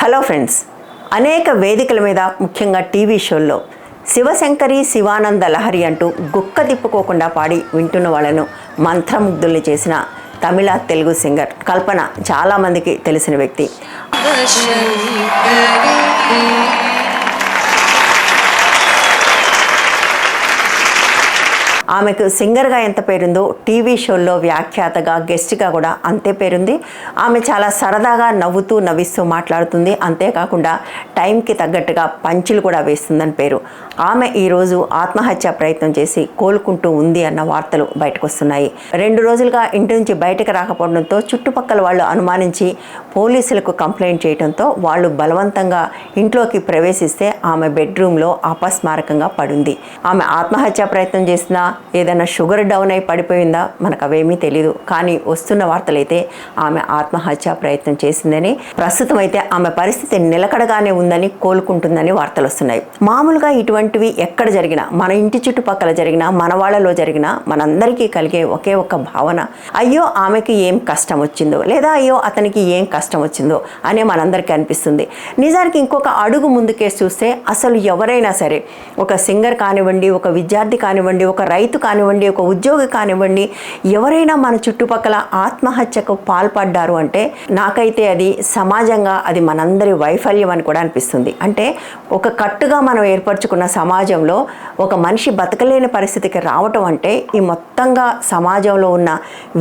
Hello friends అనేక వేదికల మీద ముఖ్యంగా టీవీ షోల్లో శివశంకరి శివానంద లహరి అంటూ గుక్క తిప్పుకోకుండా పాడి వింటున్న వాళ్ళను మంత్రముగ్ధుల్ని చేసిన తమిళ తెలుగు సింగర్ కల్పన చాలామందికి తెలిసిన వ్యక్తి. ఆమెకు సింగర్గా ఎంత పేరుందో టీవీ షోల్లో వ్యాఖ్యాతగా గెస్ట్గా కూడా అంతే పేరుంది. ఆమె చాలా సరదాగా నవ్వుతూ నవ్విస్తూ మాట్లాడుతుంది. అంతేకాకుండా టైంకి తగ్గట్టుగా పంచులు కూడా వేస్తుందని పేరు. ఆమె ఈరోజు ఆత్మహత్య ప్రయత్నం చేసి కోలుకుంటూ ఉంది అన్న వార్తలు బయటకు వస్తున్నాయి రెండు రోజులుగా ఇంటి నుంచి బయటకు రాకపోవడంతో చుట్టుపక్కల వాళ్ళు అనుమానించి పోలీసులకు కంప్లైంట్ చేయడంతో వాళ్ళు బలవంతంగా ఇంట్లోకి ప్రవేశిస్తే ఆమె బెడ్రూమ్లో అపస్మారకంగా పడింది. ఆమె ఆత్మహత్య ప్రయత్నం చేసినా ఏదైనా షుగర్ డౌన్ అయి పడిపోయిందా మనకు అవేమీ తెలియదు కానీ వస్తున్న వార్తలైతే ఆమె ఆత్మహత్య ప్రయత్నం చేసిందని ప్రస్తుతం అయితే ఆమె పరిస్థితి నిలకడగానే ఉందని కోలుకుంటుందని వార్తలు వస్తున్నాయి మామూలుగా ఇటువంటివి ఎక్కడ జరిగినా మన ఇంటి చుట్టుపక్కల జరిగినా మన వాళ్ళలో జరిగినా మనందరికీ కలిగే ఒకే ఒక భావన. అయ్యో ఆమెకి ఏం కష్టం వచ్చిందో లేదా అయ్యో అతనికి ఏం కష్టం కష్టం వచ్చిందో అనే మనందరికీ అనిపిస్తుంది. నిజానికి ఇంకొక అడుగు ముందుకేసి చూస్తే అసలు ఎవరైనా సరే ఒక సింగర్ కానివ్వండి ఒక విద్యార్థి కానివ్వండి ఒక రైతు కానివ్వండి ఒక ఉద్యోగి కానివ్వండి ఎవరైనా మన చుట్టుపక్కల ఆత్మహత్యకు పాల్పడ్డారు అంటే నాకైతే అది సమాజంగా అది మనందరి వైఫల్యం అని కూడా అనిపిస్తుంది. అంటే ఒక కట్టుగా మనం ఏర్పరచుకున్న సమాజంలో ఒక మనిషి బతకలేని పరిస్థితికి రావటం అంటే ఈ మొత్తంగా సమాజంలో ఉన్న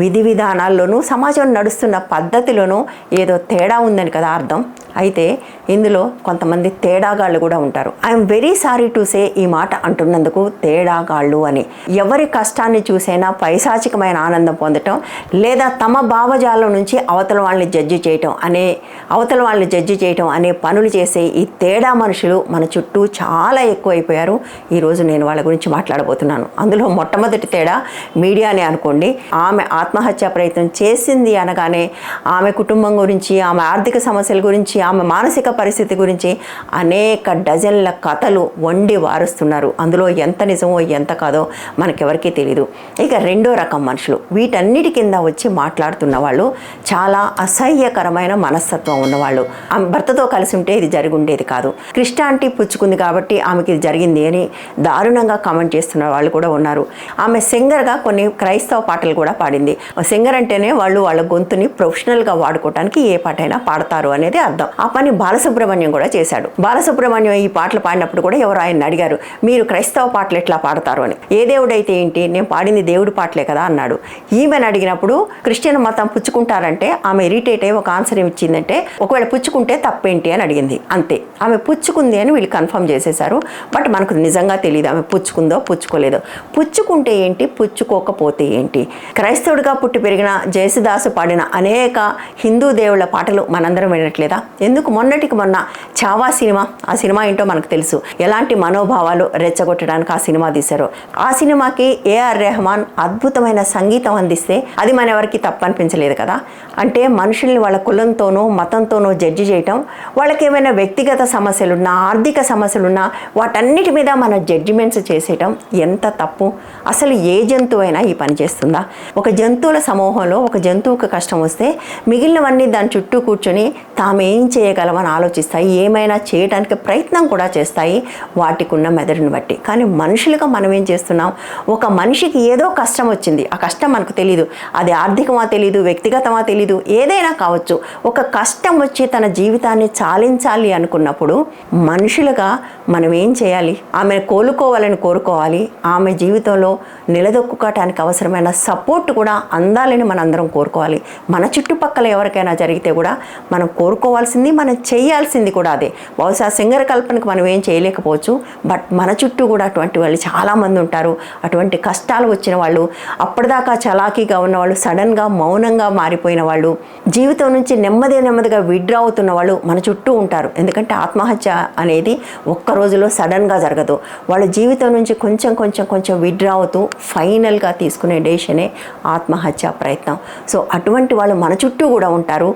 విధి విధానాల్లోనూ సమాజం నడుస్తున్న పద్ధతిలోనూ ఏదో తేడా ఉందని కదా అర్థం. అయితే ఇందులో కొంతమంది తేడాగాళ్ళు కూడా ఉంటారు. I'm very sorry to say ఈ మాట అంటున్నందుకు తేడాగాళ్ళు అని. ఎవరి కష్టాన్ని చూసైనా పైశాచికమైన ఆనందం పొందటం లేదా తమ భావజాలం నుంచి అవతల వాళ్ళని జడ్జి చేయటం అనే అవతల వాళ్ళని జడ్జి చేయటం అనే పనులు చేసే ఈ తేడా మనుషులు మన చుట్టూ చాలా ఎక్కువైపోయారు. ఈరోజు నేను వాళ్ళ గురించి మాట్లాడబోతున్నాను. అందులో మొట్టమొదటి తేడా మీడియానే అనుకోండి. ఆమె ఆత్మహత్య ప్రయత్నం చేసింది అనగానే ఆమె కుటుంబం గురించి ఆమె ఆర్థిక సమస్యల గురించి ఆమె మానసిక పరిస్థితి గురించి అనేక డజన్ల కథలు వండి వారుస్తున్నారు. అందులో ఎంత నిజమో ఎంత కాదో మనకెవరికీ తెలియదు ఇక రెండో రకం మనుషులు. వీటన్నిటి కింద వచ్చి మాట్లాడుతున్న వాళ్ళు చాలా అసహ్యకరమైన మనస్తత్వం ఉన్నవాళ్ళు. ఆమె భర్తతో కలిసి ఉంటే ఇది జరిగి ఉండేది కాదు. క్రిస్టాంటి పుచ్చుకుంది కాబట్టి ఆమెకి ఇది జరిగింది అని దారుణంగా కామెంట్ చేస్తున్న వాళ్ళు కూడా ఉన్నారు. ఆమె సింగర్గా కొన్ని క్రైస్తవ పాటలు కూడా పాడింది. సింగర్ అంటేనే వాళ్ళు వాళ్ళ గొంతుని ప్రొఫెషనల్గా వాడుకోవడానికి ఏ పాటైనా పాడతారు అనేది అర్థం. ఆ పని బాలసుబ్రహ్మణ్యం కూడా చేశాడు. బాలసుబ్రహ్మణ్యం ఈ పాటలు పాడినప్పుడు కూడా ఎవరు ఆయన అడిగారు మీరు క్రైస్తవ పాటలు ఎట్లా పాడతారు? అని. ఏ దేవుడైతే ఏంటి? నేను పాడింది దేవుడి పాటలే కదా అన్నాడు. ఈమెను అడిగినప్పుడు క్రిస్టియన్ మతం పుచ్చుకుంటారంటే ఆమె ఇరిటేట్ అయ్యి ఒక ఆన్సర్ ఇచ్చిందంటే ఒకవేళ పుచ్చుకుంటే తప్పేంటి? అని అడిగింది. అంతే. ఆమె పుచ్చుకుంది అని వీళ్ళు కన్ఫర్మ్ చేసేశారు. బట్ మనకు నిజంగా తెలియదు ఆమె పుచ్చుకుందో పుచ్చుకోలేదో. పుచ్చుకుంటే ఏంటి? పుచ్చుకోకపోతే ఏంటి? క్రైస్తవుడిగా పుట్టి పెరిగిన జయసుదాసు పాడిన అనేక హిందూ దేవుళ్ళ పాటలు మనందరం వినట్లేదా? ఎందుకు మొన్నటికి మొన్న చావా సినిమా ఆ సినిమా ఏంటో మనకు తెలుసు. ఎలాంటి మనోభావాలు రెచ్చగొట్టడానికి ఆ సినిమా తీశారు. ఆ సినిమాకి ఏఆర్ రెహమాన్ అద్భుతమైన సంగీతం అందిస్తే అది మన ఎవరికి తప్పనిపించలేదు కదా? అంటే మనుషుల్ని వాళ్ళ కులంతోనో మతంతోనో జడ్జి చేయటం వాళ్ళకి ఏమైనా వ్యక్తిగత సమస్యలున్నా ఆర్థిక సమస్యలున్నా వాటన్నిటి మీద మన జడ్జిమెంట్స్ చేసేయటం ఎంత తప్పు? అసలు ఏ జంతువు అయినా ఈ పని చేస్తుందా? ఒక జంతువుల సమూహంలో ఒక జంతువుకు కష్టం వస్తే మిగిలినవన్నీ దాని చుట్టూ కూర్చొని తాము ఏం చేయగలమని ఆలోచిస్తాయి. ఏమైనా చేయడానికి ప్రయత్నం కూడా చేస్తాయి వాటికి ఉన్న మెదడుని బట్టి. కానీ మనుషులుగా మనం ఏం చేస్తున్నాం? ఒక మనిషికి ఏదో కష్టం వచ్చింది. ఆ కష్టం మనకు తెలియదు అది ఆర్థికమా తెలియదు వ్యక్తిగతమా తెలియదు ఏదైనా కావచ్చు. ఒక కష్టం వచ్చి తన జీవితాన్ని చాలించాలి అనుకున్నప్పుడు మనుషులుగా మనం ఏం చేయాలి? ఆమె కోలుకోవాలని కోరుకోవాలి. ఆమె జీవితంలో నిలదొక్కుకోవటానికి అవసరమైన సపోర్ట్ కూడా అందాలని మనందరం కోరుకోవాలి. మన చుట్టుపక్కల ఎవరికైనా జరిగితే కూడా మనం కోరుకోవాల్సింది మనం చేయాల్సింది కూడా అదే. బహుశా సింగర కల్పనకు మనం ఏం చేయలేకపోవచ్చు. బట్ మన చుట్టూ కూడా అటువంటి వాళ్ళు చాలామంది ఉంటారు. అటువంటి కష్టాలు వచ్చిన వాళ్ళు అప్పటిదాకా చలాకీగా ఉన్నవాళ్ళు సడన్గా మౌనంగా మారిపోయిన వాళ్ళు జీవితం నుంచి నెమ్మది నెమ్మదిగా విడ్రా అవుతున్న వాళ్ళు మన చుట్టూ ఉంటారు. ఎందుకంటే ఆత్మహత్య అనేది ఒక్క రోజులో సడన్గా జరగదు. వాళ్ళ జీవితం నుంచి కొంచెం కొంచెం కొంచెం విడ్రా అవుతూ ఫైనల్గా తీసుకునే డేషనే ఆత్మహత్య ప్రయత్నం. సో అటువంటి వాళ్ళు మన చుట్టూ కూడా ఉంటారు.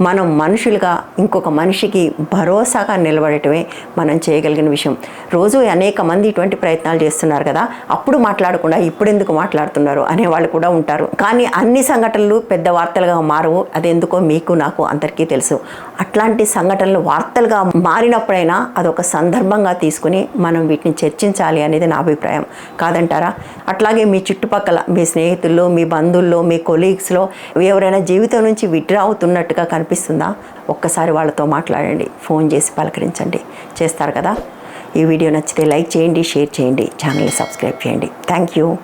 మనం మనుషులుగా ఇంకొక మనిషికి భరోసాగా నిలబడటమే మనం చేయగలిగిన విషయం. రోజు అనేక మంది ఇటువంటి ప్రయత్నాలు చేస్తున్నారు కదా అప్పుడు మాట్లాడకుండా ఇప్పుడు ఎందుకు మాట్లాడుతున్నారు అనేవాళ్ళు కూడా ఉంటారు. కానీ అన్ని సంఘటనలు పెద్ద వార్తలుగా మారవు అది ఎందుకో మీకు నాకు అందరికీ తెలుసు. అట్లాంటి సంఘటనలు వార్తలుగా మారినప్పుడైనా అదొక సందర్భంగా తీసుకుని మనం వీటిని చర్చించాలి అనేది నా అభిప్రాయం. కాదంటారా? అట్లాగే మీ చుట్టుపక్కల మీ స్నేహితుల్లో మీ బంధువుల్లో మీ కొలీగ్స్లో ఎవరైనా జీవితం నుంచి విడ్రా అవుతున్నట్టుగా అనిపిస్తుందా ఒక్కసారి వాళ్ళతో మాట్లాడండి. ఫోన్ చేసి పలకరించండి. చేస్తారు కదా? ఈ వీడియో నచ్చితే లైక్ చేయండి షేర్ చేయండి ఛానల్ని సబ్స్క్రైబ్ చేయండి. Thank you.